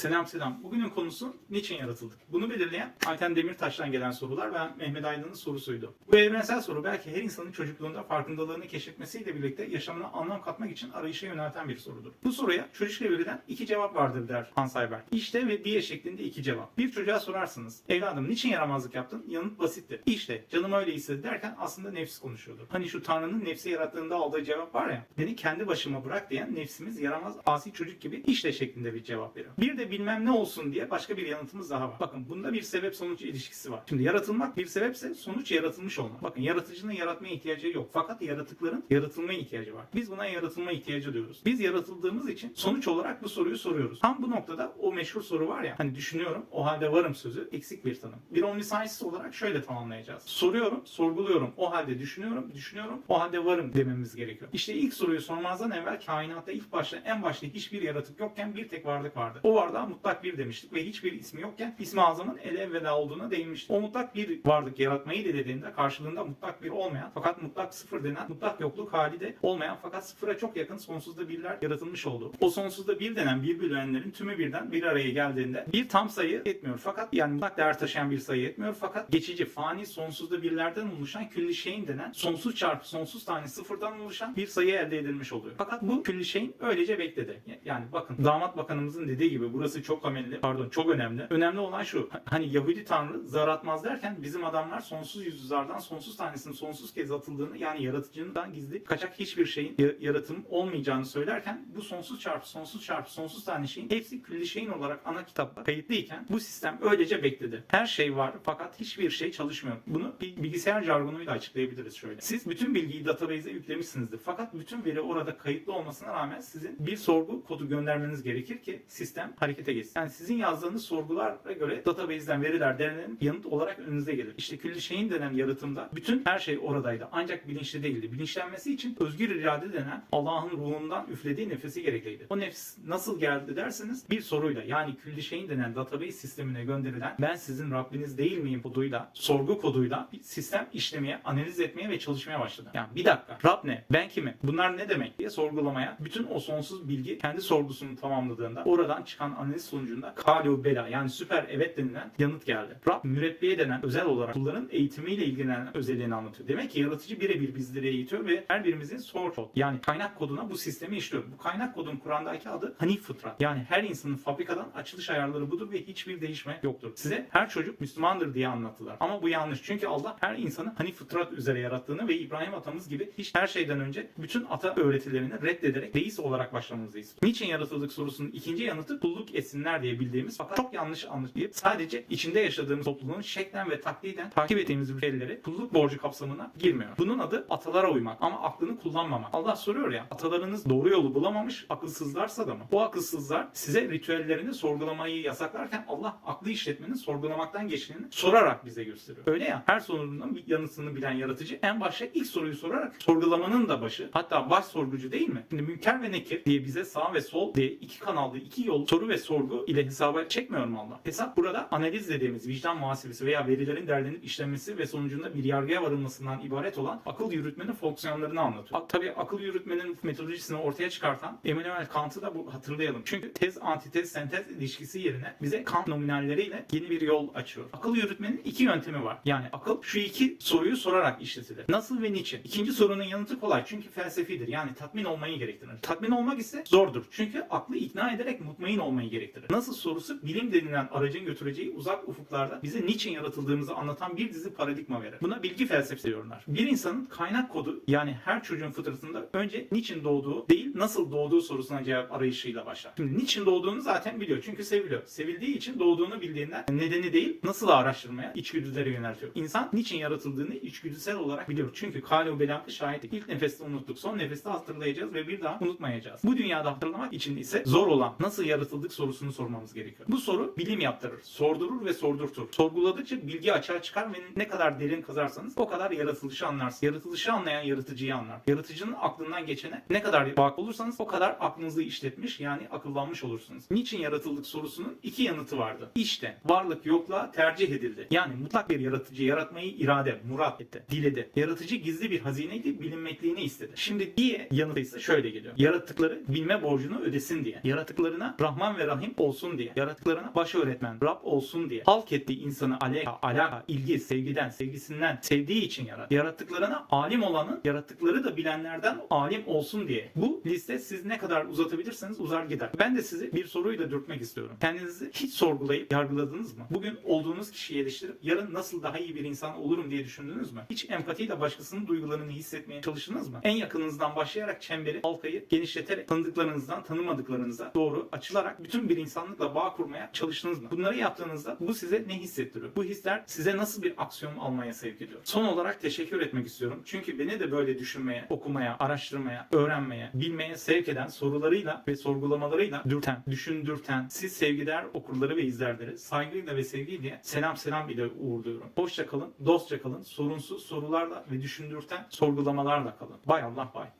Selam selam. Bugünün konusu niçin yaratıldık? Bunu belirleyen Ayten Demirtaş'tan gelen sorular ve Mehmet Aydın'ın sorusuydu. Bu evrensel soru belki her insanın çocukluğunda farkındalığını keşfetmesiyle birlikte yaşamına anlam katmak için arayışa yönelten bir sorudur. Bu soruya çocukça verilen iki cevap vardır der Hans Albert. İşte ve diye şeklinde iki cevap. Bir çocuğa sorarsınız. Evladım niçin yaramazlık yaptın? Yanıt basittir. İşte canım öyle istedi derken aslında nefs konuşuyordu. Hani şu Tanrı'nın nefsi yarattığında aldığı cevap var ya. Beni kendi başıma bırak diyen nefsimiz yaramaz asi çocuk gibi işte şeklinde bir cevap veriyor. Bir de bilmem ne olsun diye başka bir yanıtımız daha var. Bakın bunda bir sebep sonuç ilişkisi var. Şimdi yaratılmak bir sebepse sonuç yaratılmış olmak. Bakın yaratıcının yaratmaya ihtiyacı yok. Fakat yaratıkların yaratılmaya ihtiyacı var. Biz buna yaratılma ihtiyacı diyoruz. Biz yaratıldığımız için sonuç olarak bu soruyu soruyoruz. Tam bu noktada o meşhur soru var ya hani düşünüyorum o halde varım sözü eksik bir tanım. Bir omniscientist olarak şöyle tamamlayacağız. Soruyorum, sorguluyorum, o halde düşünüyorum, düşünüyorum, o halde varım dememiz gerekiyor. İşte ilk soruyu sormazdan evvel kainatta ilk başta en başta hiçbir yaratık yokken bir tek varlık vardı. O varlığa mutlak bir demiştik ve hiçbir ismi yokken ismi azamın ele evvela olduğuna değinmiştik. O mutlak bir varlık yaratmayı dediğinde karşılığında mutlak bir olmayan fakat mutlak sıfır denen mutlak yokluk hali de olmayan fakat sıfıra çok yakın sonsuzda birler yaratılmış oldu. O sonsuzda bir denen bir bölünenlerin tümü birden bir araya geldiğinde bir tam sayı etmiyor fakat yani mutlak değer taşıyan bir sayı etmiyor fakat geçici fani sonsuzda birlerden oluşan külli şeyin denen sonsuz çarpı sonsuz tane sıfırdan oluşan bir sayı elde edilmiş oluyor. Fakat bu külli şeyin öylece bekledi. Yani bakın damat bakanımızın dediği gibi burası çok önemli pardon çok önemli. Önemli olan şu hani Yahudi tanrı zar atmaz derken bizim adamlar sonsuz yüzlü zardan sonsuz tanesinin sonsuz kez atıldığını yani yaratıcının gizli kaçak hiçbir şeyin ya- yaratım olmayacağını söylerken bu sonsuz çarpı sonsuz çarpı sonsuz tane şeyin hepsi külli şeyin olarak ana kitapta kayıtlıyken bu sistem öylece bekledi. Her şey var fakat hiçbir şey çalışmıyor. Bunu bir bilgisayar jargonuyla açıklayabiliriz şöyle. Siz bütün bilgiyi database'e yüklemişsinizdir. Fakat bütün veri orada kayıtlı olmasına rağmen sizin bir sorgu kodu göndermeniz gerekir ki sistem harekete geçsin. Yani sizin yazdığınız sorgulara göre database'den veriler derlenip yanıt olarak önünüze gelir. İşte külli şeyin denen yaratımda bütün her şey oradaydı. Ancak bilinçli değildi. Bilinçlenmesi için özgür irade denen Allah'ın ruhundan üflediği nefesi gerekliydi. O nefs nasıl geldi derseniz bir soruyla yani külli şeyin denen database sistemine gönderilen ben sizin Rabbiniz değil miyim koduyla, sorgu koduyla bir sistem işlemeye, analiz etmeye ve çalışmaya başladı. Yani bir dakika Rab ne? Ben kimim? Bunlar ne demek diye sorgulamaya bütün o sonsuz bilgi kendi sorgusunu tamamladığında oradan çıkan analiz sonucunda kalu bela yani süper evet denilen yanıt geldi. Rab mürebbiye denen özel olarak kulların eğitimiyle ilgilenen özelliğini anlatıyor. Demek ki yaratıcı birebir bizleri eğitiyor ve her birimizin source code yani kaynak koduna bu sistemi işliyor. Bu kaynak kodun Kur'an'daki adı Hanif fıtrat. Yani her insanın fabrikadan açılış ayarları budur ve hiçbir değişme yoktur. Size her çocuk Müslümandır diye anlattılar. Ama bu yanlış. Çünkü Allah her insanı Hanif fıtrat üzere yarattığını ve İbrahim atamız gibi hiç her şeyden önce bütün ata öğretilerini reddederek deist olarak başlamamızı istiyor. Niçin yaratıldık sorusunun ikinci yanıtı kulluk etsinler diye bildiğimiz fakat çok yanlış anlayıp sadece içinde yaşadığımız topluluğun şeklen ve takliden takip ettiğimiz ritüelleri kulluk borcu kapsamına girmiyor. Bunun adı atalara uymak ama aklını kullanmamak. Allah soruyor ya atalarınız doğru yolu bulamamış akılsızlarsa da mı? Bu akılsızlar size ritüellerini sorgulamayı yasaklarken Allah aklı işletmenin sorgulamaktan geçtiğini sorarak bize gösteriyor. Öyle ya her sorunun bir yanıtını bilen yaratıcı en başta ilk soruyu sorarak sorgulamanın da başı hatta baş sorgucu değil mi? Şimdi münker ve nekir diye bize sağ ve sol diye iki kanallı iki yol soru ve sorgu ile hesaba çekmiyor mu Allah? Hesap burada analiz dediğimiz vicdan muhasebesi veya verilerin derlenip işlenmesi ve sonucunda bir yargıya varılmasından ibaret olan akıl yürütmenin fonksiyonlarını anlatıyor. Tabii akıl yürütmenin metodolojisini ortaya çıkartan Immanuel Kant'ı da bu hatırlayalım. Çünkü tez antitez sentez ilişkisi yerine bize Kant nominalleriyle yeni bir yol açıyor. Akıl yürütmenin iki yöntemi var. Yani akıl şu iki soruyu sorarak işletilir. Nasıl ve niçin? İkinci sorunun yanıtı kolay çünkü felsefidir. Yani tatmin olmayı gerektirir. Tatmin olmak ise zordur. Çünkü aklı ikna ederek mutmain olmayı gerektirir. Nasıl sorusu bilim denilen aracın götüreceği uzak ufuklarda bize niçin yaratıldığımızı anlatan bir dizi paradigma verir. Buna bilgi felsefesi diyorlar. Bir insanın kaynak kodu yani her çocuğun fıtratında önce niçin doğduğu değil nasıl doğduğu sorusuna cevap arayışıyla başlar. Şimdi niçin doğduğunu zaten biliyor çünkü seviliyor. Sevildiği için doğduğunu bildiğinden nedeni değil nasıl araştırmaya içgüdülere yöneltiyor. İnsan niçin yaratıldığını içgüdüsel olarak biliyor. Çünkü kalu belamı şahitlik. İlk nefeste unuttuk. Son nefeste hatırlayacağız ve bir daha unutmayacağız. Bu dünyada hatırlamak için ise zor olan nasıl yaratıldık sorusunu sormamız gerekiyor. Bu soru bilim yaptırır, sordurur ve sordurtur. Sorguladıkça bilgi açığa çıkar ve ne kadar derin kazarsanız o kadar yaratılışı anlarsınız. Yaratılışı anlayan yaratıcıyı anlar. Yaratıcının aklından geçene ne kadar bak olursanız o kadar aklınızı işletmiş yani akıllanmış olursunuz. Niçin yaratıldık sorusunun iki yanıtı vardı. İşte varlık yokluğa tercih edildi. Yani mutlak bir yaratıcı yaratmayı irade, murat etti, diledi. Yaratıcı gizli bir hazineydi, bilinmekliğini istedi. Şimdi diye yanıtı ise şöyle geliyor. Yarattıkları bilme borcunu ödesin diye. Yaratıklarına Rahman ve Rahim olsun diye, yaratıklarına baş öğretmen, Rab olsun diye, halk ettiği insanı alaka, alaka, ilgi, sevgiden, sevgisinden, sevdiği için yarattı. Yarattıklarına alim olanın, yarattıkları da bilenlerden alim olsun diye. Bu liste siz ne kadar uzatabilirseniz uzar gider. Ben de sizi bir soruyla dürtmek istiyorum. Kendinizi hiç sorgulayıp yargıladınız mı? Bugün olduğunuz kişiyi eleştirip yarın nasıl daha iyi bir insan olurum diye düşündünüz mü? Hiç empatiyle başkasının duygularını hissetmeye çalıştınız mı? En yakınınızdan başlayarak çemberi, halkayı genişleterek tanıdıklarınızdan tanımadıklarınıza doğru açılarak bütün bir insanlıkla bağ kurmaya çalıştınız mı? Bunları yaptığınızda bu size ne hissettiriyor? Bu hisler size nasıl bir aksiyon almaya sevk ediyor? Son olarak teşekkür etmek istiyorum. Çünkü beni de böyle düşünmeye, okumaya, araştırmaya, öğrenmeye, bilmeye sevk eden sorularıyla ve sorgulamalarıyla dürten, düşündürten siz sevgiler okurları ve izlerleri saygıyla ve sevgiyle selam selam ile uğurluyorum. Hoşça kalın, dostça kalın, sorunsuz sorularla ve düşündürten sorgulamalarla kalın. Bay Allah bay.